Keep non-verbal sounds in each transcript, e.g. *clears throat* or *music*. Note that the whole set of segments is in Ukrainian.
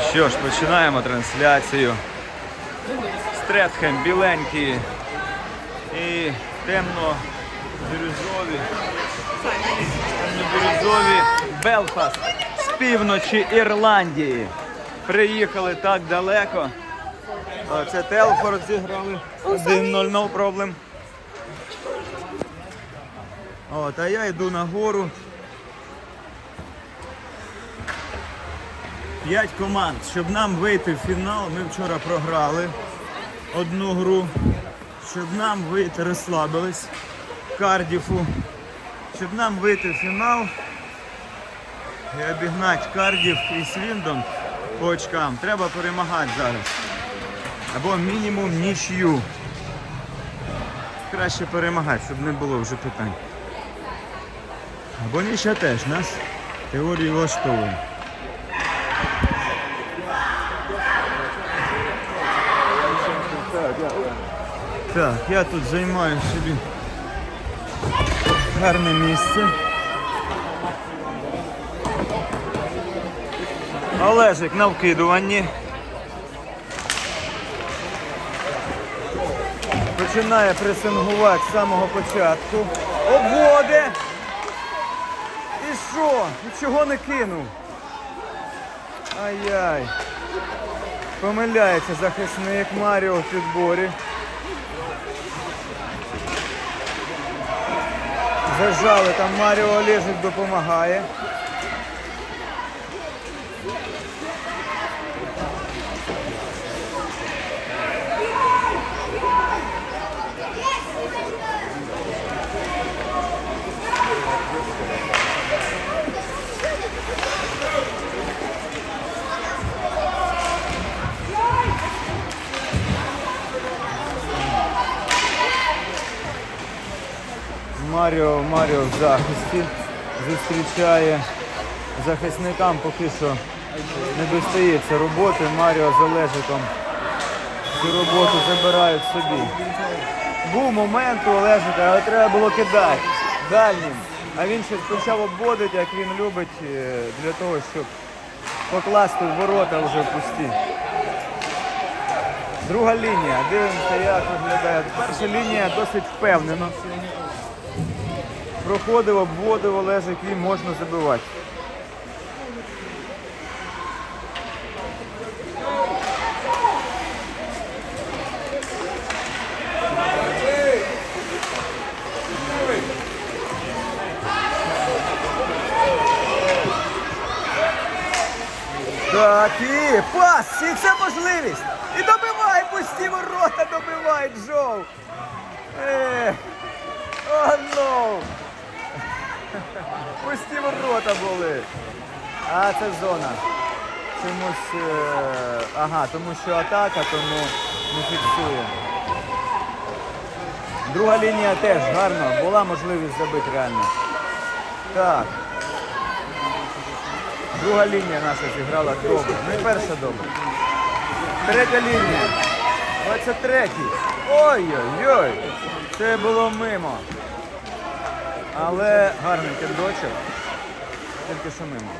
Що ж, починаємо трансляцію. Стретхем біленький і темно бірюзові темно-бірюзові Белфаст з півночі Ірландії. Приїхали так далеко. Це Телфорд зіграли. 1-0 no problem. От, а я йду на гору. П'ять команд. Щоб нам вийти в фінал, ми вчора програли одну гру. Щоб нам вийти, розслабились Кардіфу. Щоб нам вийти в фінал і обігнати Кардіф і Свіндом по очкам, треба перемагати зараз. Або мінімум нічю. Краще перемагати, щоб не було вже питань. Або ніщо теж нас теорію влаштовує. Так, я тут займаю собі гарне місце. Олежик на вкидуванні. Починає пресингувати з самого початку. Обводи. І що? Нічого не кинув. Ай-яй. Помиляється захисник Маріо в підборі. Зажали, там Маріо Олежник допомагає. Маріо, Маріо в захисті зустрічає захисникам поки що не достається роботи. Маріо з Олежиком цю роботу забирають собі. Був момент у Олежика, але треба було кидати дальнім. А він щось почав обводити, як він любить, е, для того, щоб покласти в ворота вже пусті. Друга лінія. Дивимося, як виглядає. Перша лінія досить впевнено. Проходив, обводив Олежик і можна забивати. Так, і пас! І це можливість! І добивай пусті ворота, добивай Джоу! Ех, О, ну! Пусті ворота були. А це зона. Чомусь. е, Ага, тому що атака, тому не фіксує. Друга лінія теж гарно. Була можливість забити реально. Так. Друга лінія наша зіграла добре. Ну і перша добре. Третя лінія. 23-й. Ой-ой-ой. Це було мимо. Але гарний кидочок. Тільки що мимо.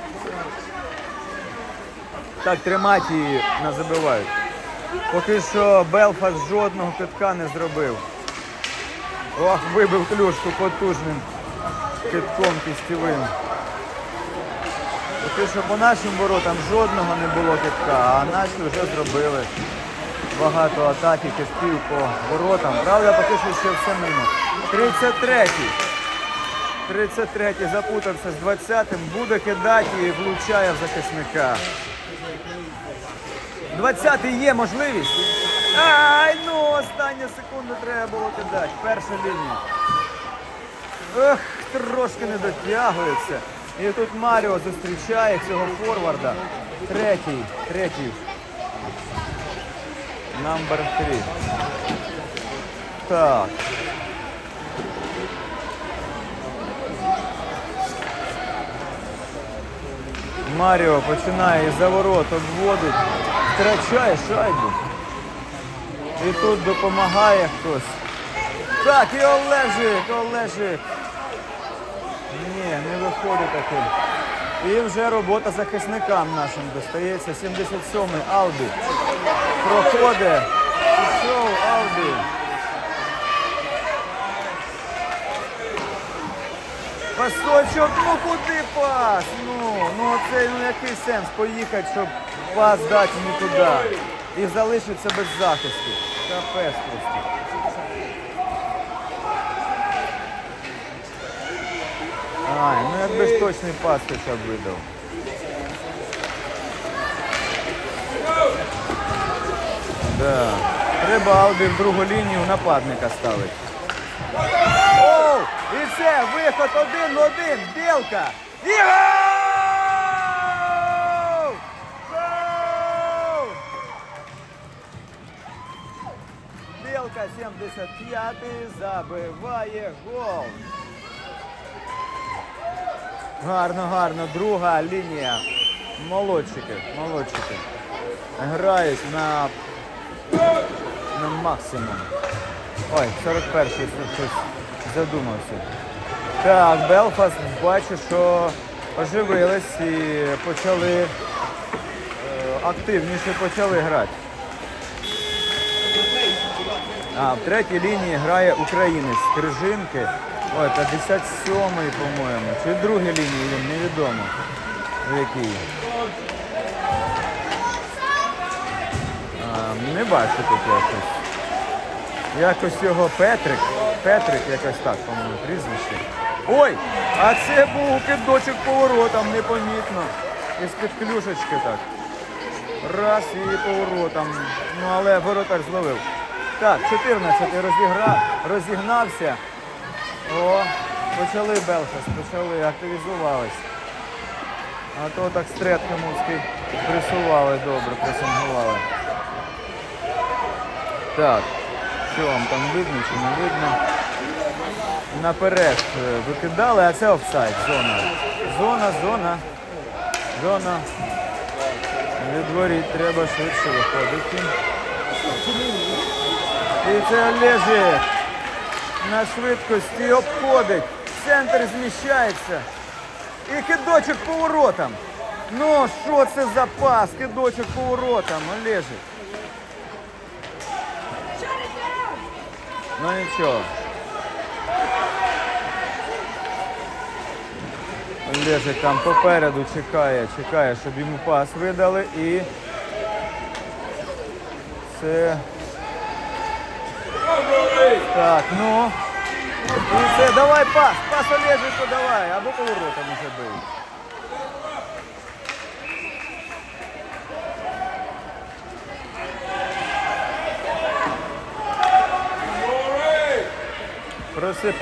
Так, тримати її не забивають. Поки що Белфаст жодного китка не зробив. Ох, вибив клюшку потужним китком кістєвим. Поки що по нашим воротам жодного не було китка, а наші вже зробили багато атаки китків по воротам. Правда, поки що ще все мимо. 33-й. 33-й запутався з 20-м, буде кидати і влучає в захисника. 20-й є можливість. Ай, ну останню секунду треба було кидати. Перша лінія. Ех, трошки не дотягується. І тут Маріо зустрічає цього форварда. Третій, третій. Number 3. Так. Маріо починає за ворот обводить, втрачає шайбу. І тут допомагає хтось. Так, і Олежик, Олежик. Ні, не виходить таким. І вже робота захисникам нашим достається. 77-й Албі. Проходить. Пішов Албі. Пасочок, ну куди пас? Ну, ну це ну який сенс поїхати, щоб пас дати нікуди. І залишиться без захисту. Капець просто. Ай, ну якби ж точний пас хоча б видав. Да. Треба Албі в другу лінію нападника ставити. Оу! І все, виход один в один. Білка. І гол! Гол! Білка 75-й забиває гол. Гарно, гарно. Друга лінія. Молодчики, молодчики. Грають на, на максимум. Ой, 41-й щось задумався. Так, Белфаст бачу, що оживились і почали е, активніше почали грати. А, в третій лінії грає українець Крижинки. Ой, 57-й, по-моєму. Чи в другій лінії він невідомо. В якій. А, не бачу тут якось. Якось його Петрик. Петрик якось так, по-моєму, прізвище. Ой! А це був кидочок поворотом, непомітно. Із-під клюшечки так. Раз і поворотом. Ну але воротар зловив. Так, 14 розігра... розігнався. О, почали Белфаст, почали, активізувались. А то так стрет Хамовський пресували добре, пресингували. Так, що вам там видно чи не видно? Наперед е, викидали, а це офсайд, зона. Зона, зона, зона. Від воріт треба швидше виходити. І це Олежик на швидкості обходить. Центр зміщається. І кидочок поворотом. Ну, що це за пас? Кидочок поворотом, Олежик. Ну нічого. Олежик там попереду чекає, чекає, щоб йому пас видали і це. Так, ну. І це давай пас, пас Олежику давай, або поворотом уже бив. Проси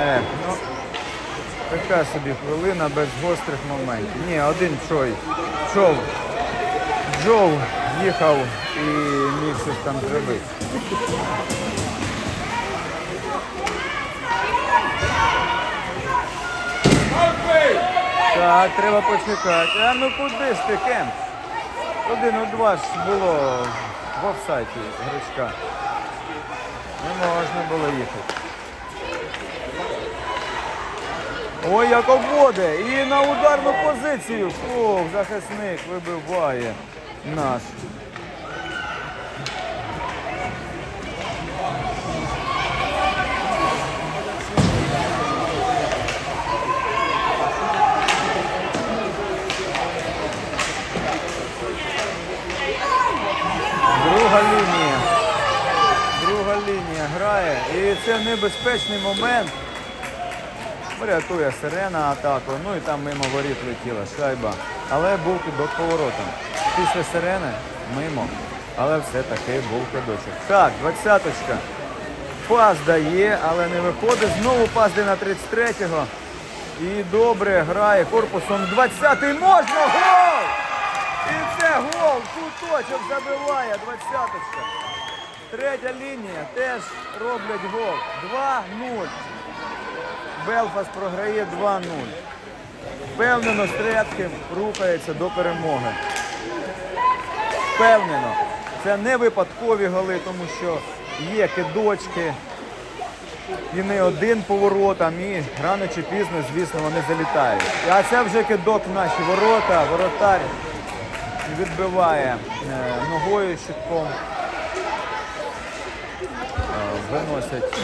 Е, ну, така собі хвилина без гострих моментів. Ні, один чой. Чов. Джов їхав і міг щось там зробити. Так, треба почекати. А ну куди ж ти, Кемп? Один у два ж було в офсайті гречка. Не можна було їхати. Ой, як обводе! І на ударну позицію. Фух, захисник вибиває наш. І це небезпечний момент. Порятує сирена атаку. Ну і там мимо воріт летіла шайба. Але був кидок поворотом. Після сирени мимо. Але все-таки був кидочок. Так, двадцяточка. Пас дає, але не виходить. Знову пас де на 33-го. І добре грає корпусом 20-й. Можна! Гол! І це гол! Куточок забиває 20-очка. Третя лінія теж роблять гол. 2-0. Белфаст програє 2-0. Впевнено, Стряткин рухається до перемоги. впевнено. Це не випадкові голи, тому що є кидочки. І не один поворотом, і рано чи пізно, звісно, вони залітають. А це вже кидок в наші ворота, воротар відбиває е, ногою щитком. Виносять.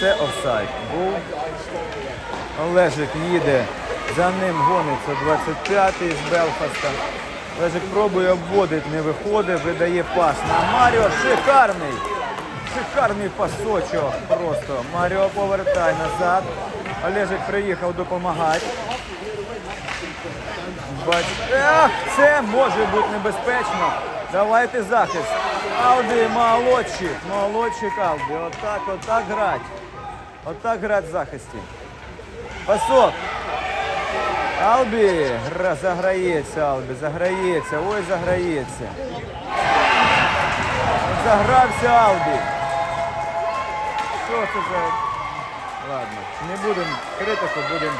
Це офсайд. Був. Олежик їде, за ним гониться 25-й з Белфаста. Олежик пробує обводить, не виходить, видає пас на Маріо. Шикарний! Шикарний пасочок просто. Маріо повертає назад. Олежик приїхав допомагати. Бач... Ах, це може бути небезпечно. Давайте захист. Алді, молодчик, молодчик Алді. Отак, отак грать. Отак грать в захисті. Пасок. Албі заграється, Албі, заграється, ой, заграється. Загрався Албі. Що це за. Ладно, не будемо критику, будемо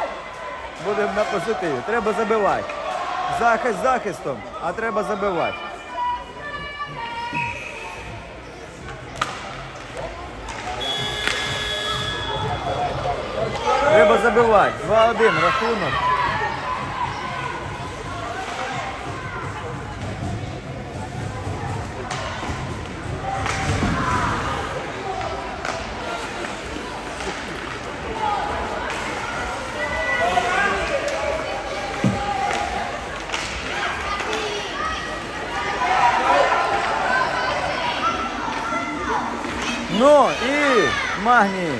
будем на позитиві. Треба забивати. Захист захистом, а треба забивати. Треба забивати. 2-1 рахунок. Ну і магній.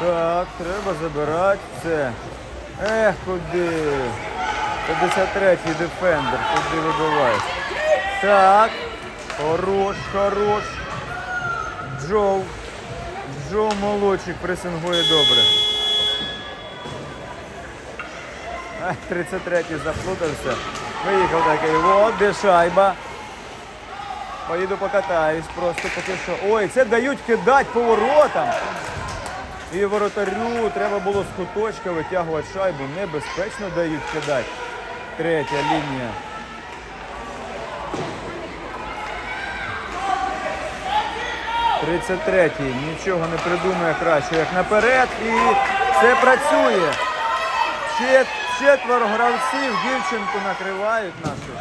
Так, треба забирати це. Ех, куди? 53-й дефендер, куди вибиваєш. Так. Хорош, хорош. Джоу. Джоу молодчик пресингує добре. 33-й заплутався. Виїхав такий. От де шайба. Поїду покатаюсь просто поки що. Ой, це дають кидати поворотам. І воротарю треба було з куточка витягувати шайбу. Небезпечно дають кидати. Третя лінія. Тридцять третій. Нічого не придумує краще, як наперед. І це працює. Чет, четверо гравців дівчинку накривають нашу.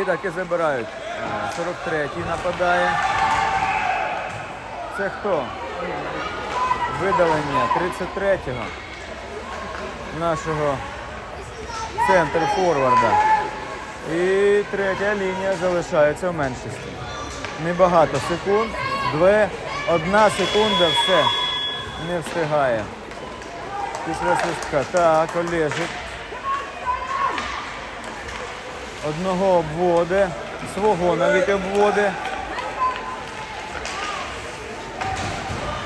І таки забирають. Е, 43-й нападає. Це хто? Видалення 33-го нашого центр форварда. І третя лінія залишається в меншості. Небагато секунд. Две, одна секунда, все. Не встигає. Після свистка. Так, Олежик. Одного обводи. Свого навіть обводи.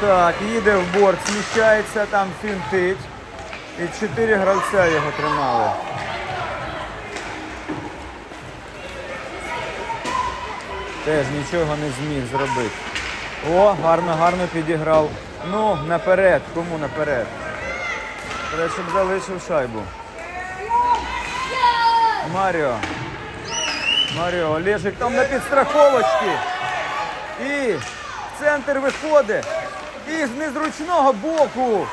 Так, їде в борт, сміщається, там фінтить. І чотири гравця його тримали. Теж нічого не зміг зробити. О, гарно, гарно підіграв. Ну, наперед, кому наперед? Треба, щоб залишив шайбу. Маріо. Маріо, Олежик там на підстраховочці. І центр виходить. І з незручного боку.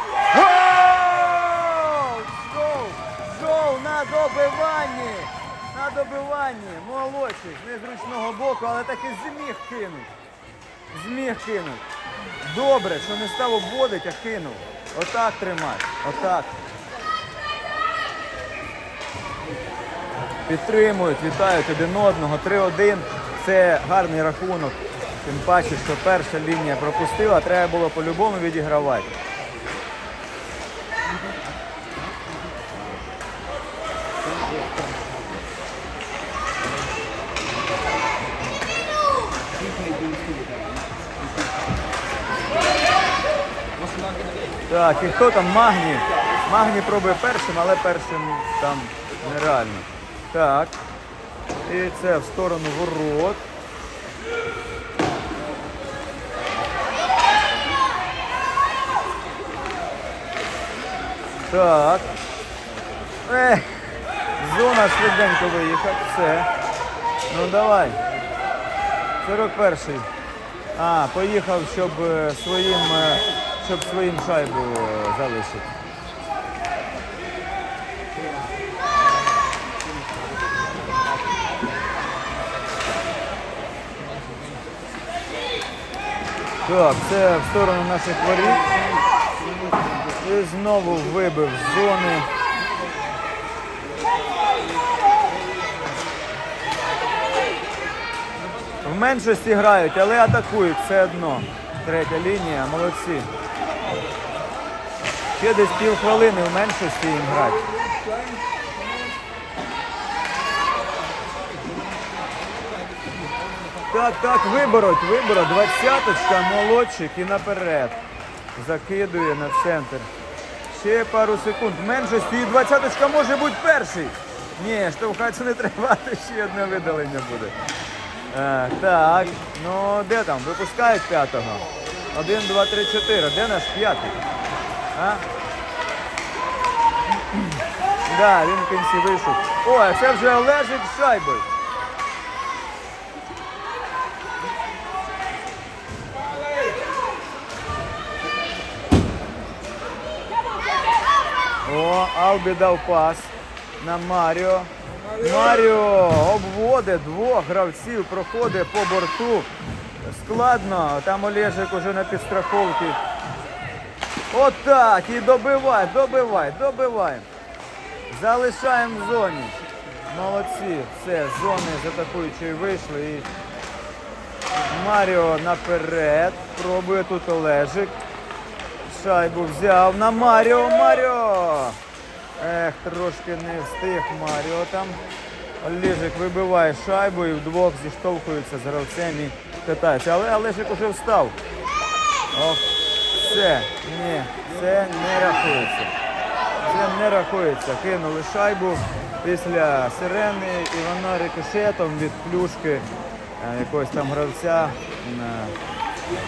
Добиванні! На добиванні. Молодчик незручного боку, але таки зміг кинуть. Зміг кинуть. Добре, що не став обводити, а кинув. Отак тримай. Отак. Підтримують, вітають один одного. 3-1. Це гарний рахунок. Тим паче, що перша лінія пропустила, треба було по-любому відігравати. Так, і хто там? Магні. Магні пробує першим, але першим там нереально. Так. І це в сторону ворот. Так. Ех, зона швиденько виїхав. Все. Ну давай. 41-й. А, поїхав, щоб е, своїм, е, щоб своїм шайбу е, залишити. Так, це в сторону наших воріт. І знову вибив з зони. В меншості грають, але атакують все одно. Третя лінія, молодці. Ще десь півхвилини в меншості їм грати. Так, так, вибороть, вибороть. Двадцяточка, молодчик і наперед. Закидує на центр. Ще пару секунд. Меншості і двадцяточка може бути перший. Ні, штовхатися не треба, *laughs* ще одне видалення буде. Е, так, ну де там? Випускають п'ятого. Один, два, три, чотири. Де наш п'ятий? А? *clears throat* Да, він в кінці вийшов. О, а це вже Олежик з. О, Албі дав пас на Маріо. Маріо обводить двох гравців, проходить по борту. Складно, там Олежик уже на підстраховці. Отак, і добивай, добивай, добивай. Залишаємо в зоні. Молодці, все, з зони з атакуючої вийшли і Маріо наперед. Пробує тут Олежик. Шайбу взяв на Маріо. Маріо! Ех, трошки не встиг Маріо там. Олежик вибиває шайбу і вдвох зіштовхуються з гравцем і катаються. Але Олежик уже встав. Ох, все, ні, це не рахується. Це не рахується. Кинули шайбу після сирени і вона рикошетом від плюшки е, якогось там гравця е,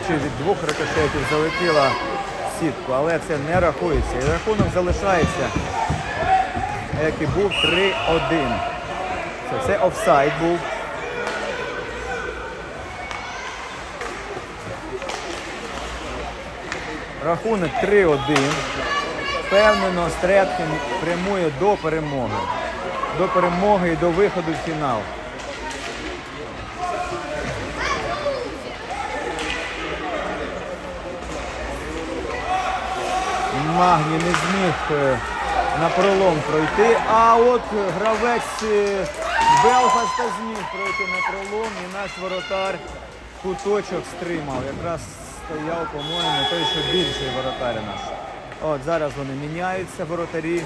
чи від двох рикошетів залетіла в сітку, але це не рахується. І рахунок залишається, як і був 3-1. Це, це офсайд був. Рахунок 3-1. Впевнено, Стряткін прямує до перемоги. До перемоги і до виходу в фінал. Магні не зміг е, на пролом пройти, а от гравець е, Белфаста зміг пройти на пролом і наш воротар куточок стримав. Якраз стояв, по-моєму, той, що більший воротар наш. От зараз вони міняються, воротарі.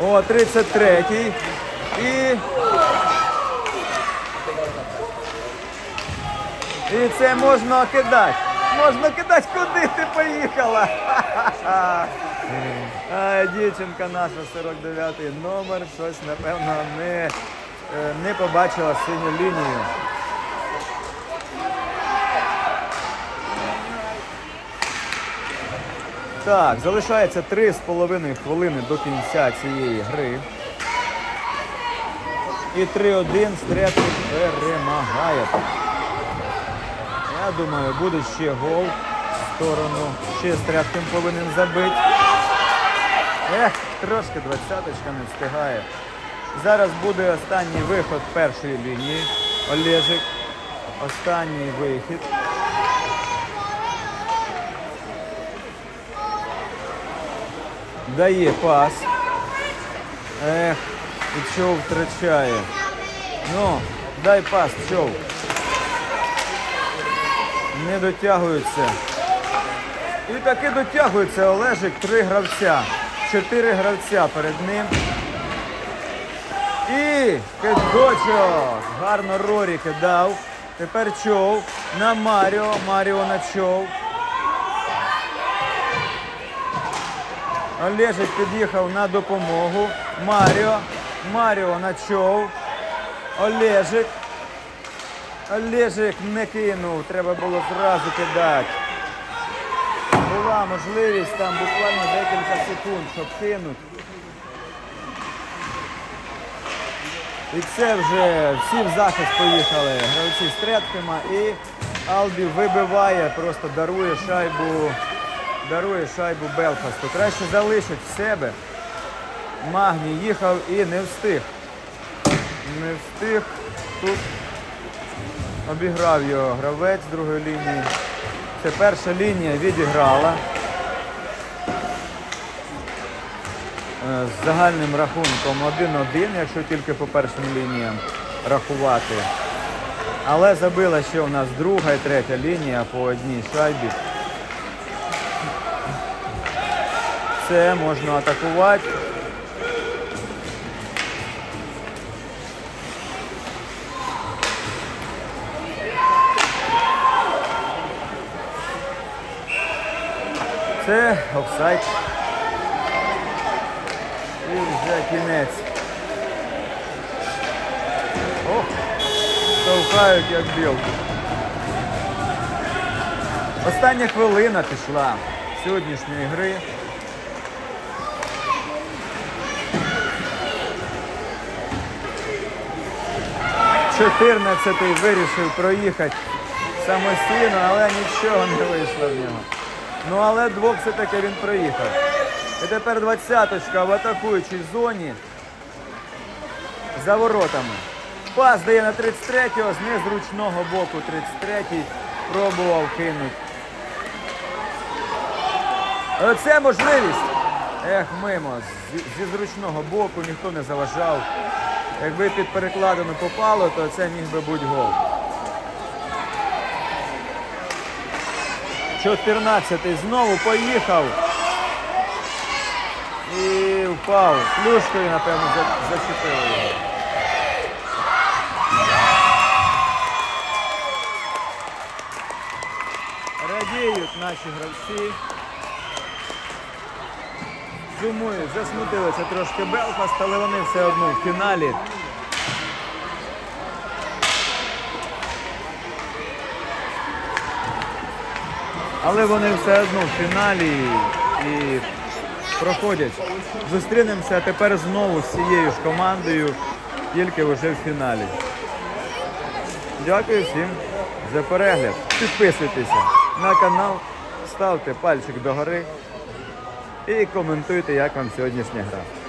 О, 33-й. І І це можна кидати. Можна кидати, куди ти поїхала. А, дівчинка наша 49-й номер, щось, напевно, не, е, не побачила синю лінію. Так, залишається 3,5 хвилини до кінця цієї гри. І 3-1 Стряпчик перемагає. Я думаю, буде ще гол в сторону. Ще Стряпкин повинен забити. Ех, трошки двадцяточка не встигає. Зараз буде останній виход першої лінії. Олежик. Останній вихід. Дає пас. Ех, і чов втрачає. Ну, дай пас, чов. Не дотягуються. І таки дотягується Олежик. Три гравця. Чотири гравця перед ним. І кидочок. Гарно Рорі кидав. Тепер чов на Маріо. Маріо на чов. Олежик під'їхав на допомогу. Маріо. Маріо начов. Олежик. Олежик не кинув. Треба було зразу кидати. Була можливість там буквально декілька секунд, щоб кинути. І це вже всі в захист поїхали. Гравці Стретхема і Албі вибиває, просто дарує шайбу, дарує шайбу Белфасту. Краще залишить в себе. Магній їхав і не встиг. Не встиг. Тут обіграв його гравець з другої лінії. Це перша лінія відіграла. Е, з загальним рахунком 1-1, якщо тільки по першим лініям рахувати. Але забила ще у нас друга і третя лінія по одній шайбі. Це можна атакувати. Це офсайд. І вже кінець. Ох, штовхають як білку. Остання хвилина пішла сьогоднішньої гри. Чотирнадцятий вирішив проїхати самостійно, але нічого не вийшло в нього. Ну але двох все-таки він проїхав. І тепер двадцяточка в атакуючій зоні за воротами. Пас дає на 33-го, з незручного боку 33-й пробував кинути. Оце можливість. Ех, мимо. Зі, зручного боку ніхто не заважав. Якби під перекладину попало, то це міг би бути гол. 14-й знову поїхав. І впав. Плюшкою, напевно, за- зачепили його. Радіють наші гравці. Сумують, засмутилися трошки Белфаст, але вони все одно в фіналі. Але вони все одно в фіналі і проходять. Зустрінемося тепер знову з цією ж командою, тільки вже в фіналі. Дякую всім за перегляд. Підписуйтеся на канал, ставте пальчик догори і коментуйте, як вам сьогоднішня гра.